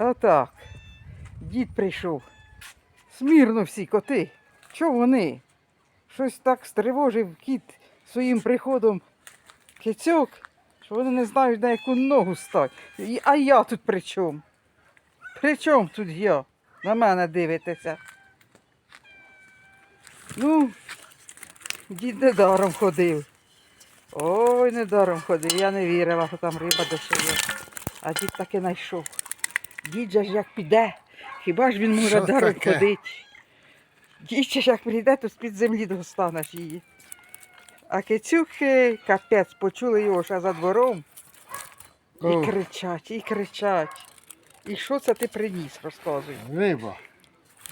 Отак. Дід прийшов. Смірно всі коти. Чого вони? Щось так стривожив кіт своїм приходом кицьок, що вони не знають, на яку ногу стати. А я тут при чому? При чому тут я? На мене дивитеся. Ну, дід недаром ходив. Ой, недаром ходив. Я не вірила, що там риба дешева. А дід таки знайшов. Дід же ж як піде, хіба ж він може даром ходити? Дід же ж як прийде, то з-під землі достанеш її. А кицюхи, капець, почули його ще за двором. І кричать, і кричать. І що це ти приніс, розказуй. Риба,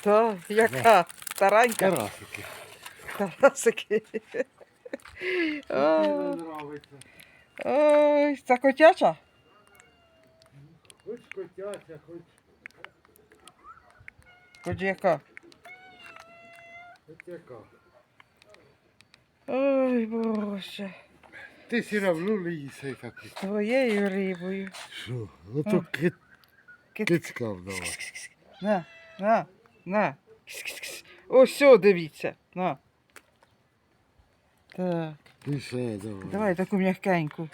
Так, яка? Таранька, карасики. тарасики. Ой, це котяча? Хоч котяча, хоч, Хоч яка? хоч яка. Ой, Боже. Ти все равно не їси. Твоєю рибою. Що? Ото кит, кицька вдала. На, на, на. Ось дивіться. На. Так, ще давай. давай таку м'якеньку.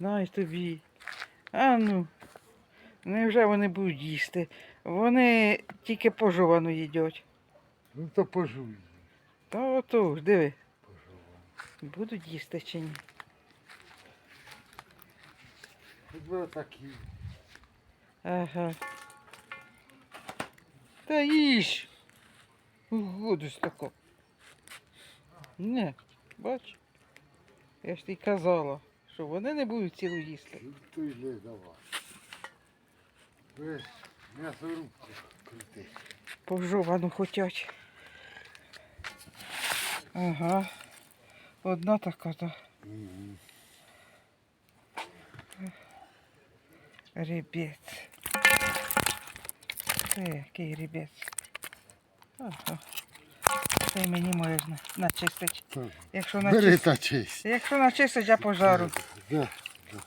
На й тобі. А ну. Невже вони будуть їсти? Вони тільки пожовану їдять. Ну то пожуй. Та ото ж, диви. Будуть їсти чи ні? Би отакі. Ага. Та їж. Угодись тако. Не, бач. Я ж тобі казала, що вони не будуть цілу їсти. То не давай. Ви ж м'ясорубку крути. Пожовану хотять. Ага. Одна така то Мгм. ребець. Це який ребець. Ага. Це мені можна начистить. Якщо начистить. Якщо начистить, я пожару.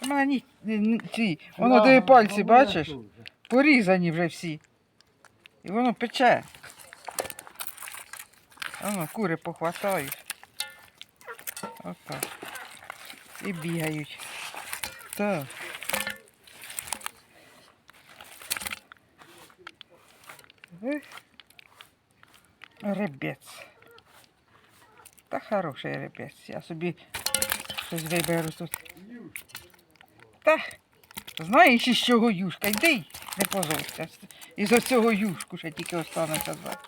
У мене ні, ні, ці, воно де пальці, бачиш? Порізані вже всі. І воно пече. Воно кури похватають. Отак. І бігають. Так. Ех. Ребець. Та хороший ребець. Я собі щось виберу тут. Та, знаєш, із чого юшка? Йди, Не позорся. Із оцього юшку ще тільки останеться звати.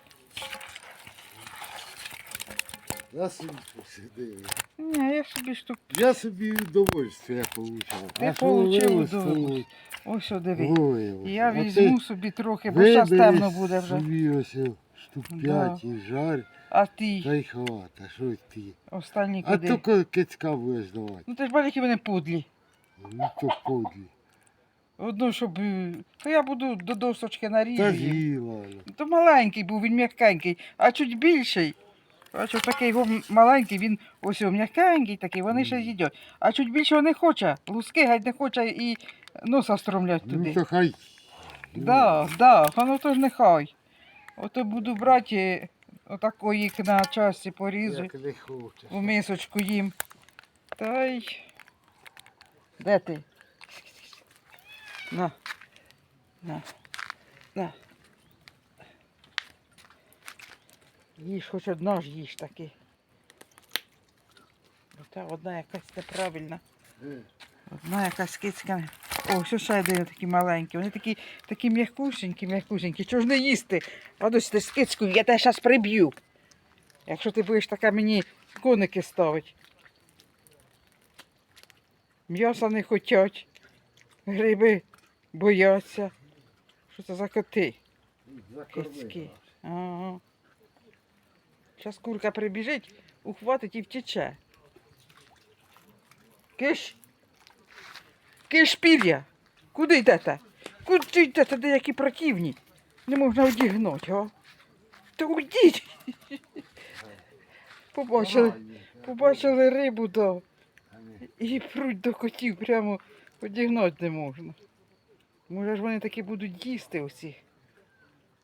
Я собі посидив. Ні, я собі штук. Я собі удовольствие получав. Ти получив удовольствие. Ось о, диви. Ой, я ти візьму собі трохи, бо зараз вибери темно буде вже. собі ось штук п'ять і жарь, А та ти й хвата, що ти. останні А куди? то кицька будеш давати. Ну ти ж бачиш, які вони подлі. Ну то подлі. Одну, щоб. е, То я буду до досочки Та нарізати. То маленький був, він м'якенький, а чуть більший. Бачу, такий його м- маленький, він ось м'якенький такий, вони ще з'їдять. А чуть більшого не хоче, луски геть не хоче і носа стромлять туди. Ну то хай. Да, да, воно то ж нехай. Ото буду брати отако їх на часі порізу, Як не хочеш. у мисочку їм. Та й. Де ти? На. На. На. Їж хоч одна ж їж таки. Бо та одна якась неправильна. Одна якась кицька. О, що ще один такі маленькі. Вони такі, такі м'якусенькі, м'якусенькі. Чого ж не їсти? Адось ти з кицькою, я тебе зараз приб'ю. Якщо ти будеш така мені коники ставити. М'яса не хотять. Гриби бояться. Що це за коти? Ага. Зараз курка прибіжить, ухватить і втече. Киш. Киш пір'я. Куди йдете? Куди йдете, де які противні? Не можна одігнути, а? Та уйдіть. Побачили, побачили рибу, да. І пруть до котів, прямо одігнати не можна. Може ж вони таки будуть їсти оці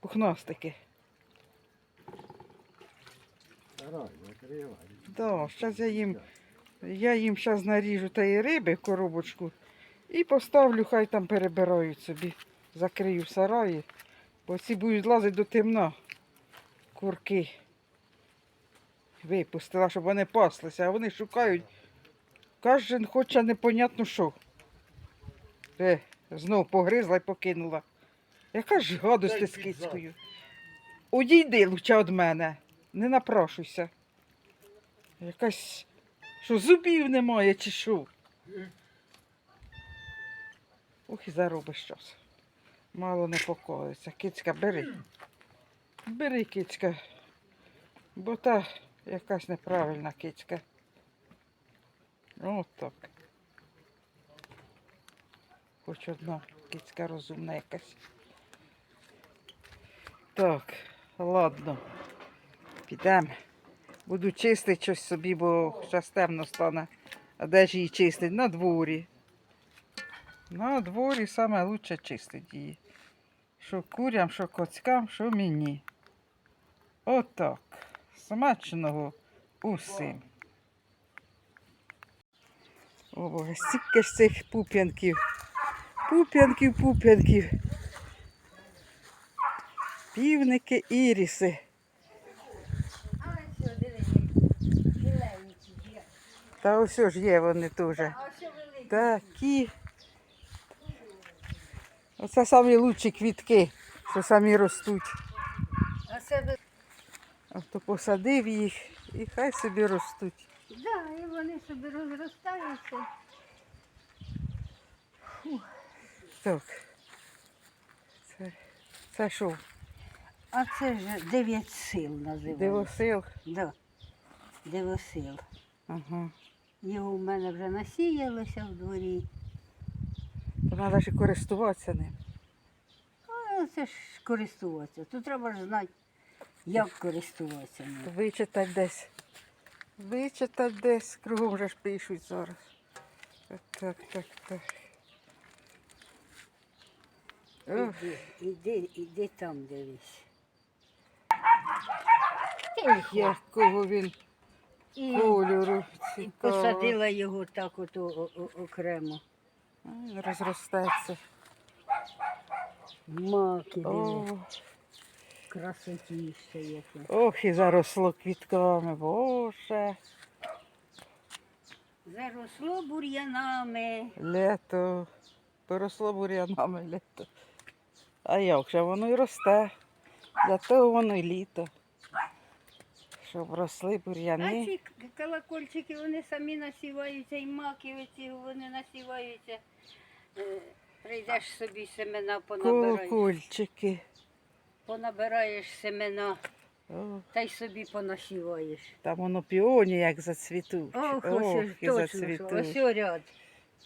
пухнастики. Да, зараз я їм, я їм зараз наріжу тієї риби в коробочку і поставлю, хай там перебирають собі. Закрию в сараї, бо ці будуть лазити до темна. Курки. Випустила, щоб вони паслися, а вони шукають. Кожен хоче непонятно що. Е, знов погризла і покинула. Яка ж гадость ти з кицькою. Одійди лучше від мене. Не напрошуйся. Якась. Що зубів немає чи що? Ох, і заробиш щось. Мало не покоїться. Кицька, бери. Бери, кицька. Бо та якась неправильна кицька. От так. Хоч одна кицька розумна якась. Так, ладно. Підемо. Буду чистити щось собі, бо зараз темно стане. А де ж її чистить? На дворі. На дворі саме лучше чистить її. Що курям, що коцькам, що мені. Отак. Смачного усім. О, стільки ж цих пуп'янків. Пуп'янків, пуп'янків. Півники, іріси. Та ось ж є вони теж. Такі. Оце самі лучші квітки, що самі ростуть. А посадив їх і хай собі ростуть. Да, і вони собі розростаються. Так. Це, це що? А це ж дев'ять сил називається. Дивосил? Да. Дивосил. Ага. Його в мене вже насіялося в дворі. То треба ж і користуватися ним. А це ж користуватися. Тут треба ж знати, як користуватися ним. Вичитати десь. Вичитати десь. Кругом вже ж пишуть зараз. Так, так, так, Іди, іди, іди там дивись. якого він І, кольору і цікавого. посадила його так от о- о- окремо. Ай, Розростеться. Маки, О, диви, красотіще яке. ох, і заросло квітками, боже. Заросло бур'янами. Лето. Поросло бур'янами лето. А як же воно і росте. Того воно і літо. Щоб росли бур'яни. А ці колокольчики вони самі насіваються, і маки оці вони насіваються. Е, Прийдеш собі семена, понабираєш, Колокольчики. понабираєш семена О, та й собі понасіваєш. там воно піоні як зацвітуть. Ох, Ох, ось і точно, зацвітуть. ось ряд,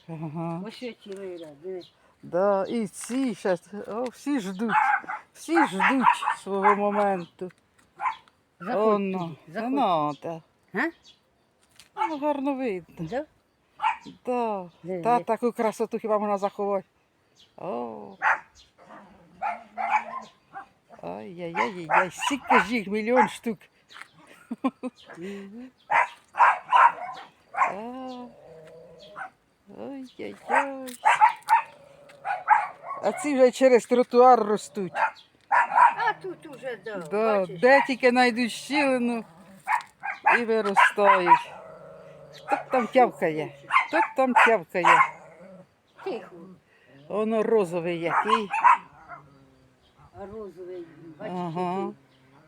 Ага. ось цілий ряд. диви. Да, і ці о, всі ждуть, всі ждуть свого моменту. Заходь Оно, заходь. надо. Га? Ну, гарно видно. Да? Да. Де, Та де? таку красоту хіба можна заховати. О. Ай-яй-яй-яй, стільки ж їх мільйон штук. Мгм. А. Ці вже через тротуар ростуть. А тут уже, да, Да, бачиш? де тільки знайдуть щілину і виростають. Хто б там тявкає? Хто б там тявкає? Тихо. Воно розовий який. Розовий, бачиш, Ага.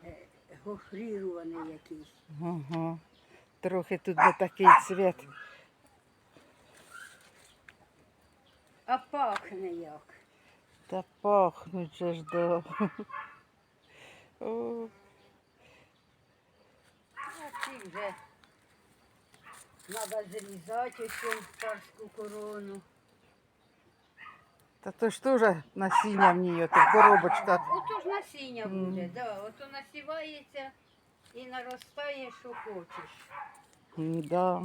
який е, гофрірований якийсь. Ага. Трохи тут не такий цвіт. А пахне як. Та пахнуть же ж да. О, А ці вже треба зрізати ось цю царську корону. Та то ж теж насіння в ній, ото в коробочках. Ото ж насіння Мгм. буде, да. Ото насівається і наростає, що хочеш. Да.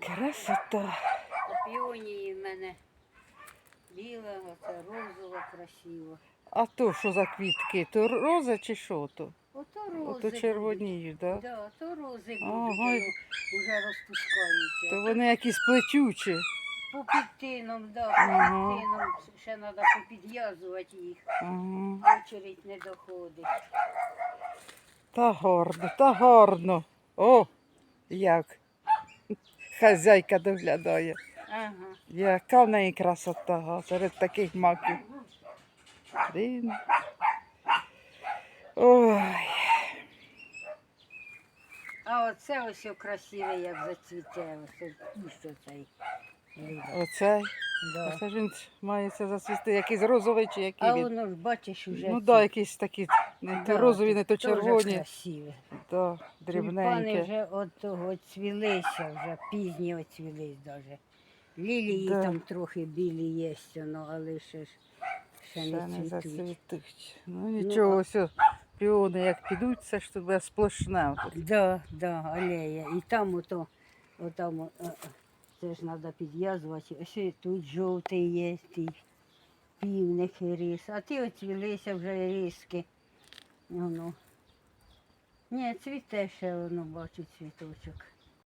Красота. Піонії в мене біла, оце розова, красива. А то що за квітки? То роза чи що то? Ото рози. Ото червоніють, так? Да? Да, то рози будуть, вже розпускаються. То вони якісь плечучі. По підтином, да, по Ага. підтином ще треба попідв'язувати їх. Ага. Очередь не доходить. Та гарно, та гарно. О, як. Хазяйка доглядає. Ага. Яка в неї красота серед таких маків. Блін. Ой, А оце ось красиве, як зацвіте. Ось цей. Оцей. Да. Оце ж він мається засвісти, якийсь розовий чи який А він. воно ж бачиш уже. Ну так, да, якісь такі не то Да, розові, не то теж червоні. красиве. Да, Тюльпани дрібненькі. вже от того цвілися, вже пізні оцвілись даже. Лілії Да. там трохи білі є, ну, але ще ж ще, Ще не не цвітуть. зацвітуть. Ну нічого, ось о, піони як підуть, це ж тебе сплошне. отут. Да, да, алея. І там ото, отам, о, о, це ж треба підв'язувати. Ось і тут жовтий є, ті півник і рис. А ті оцвілися вже різки. Воно. Ні, цвіте ще воно, бачу цвіточок.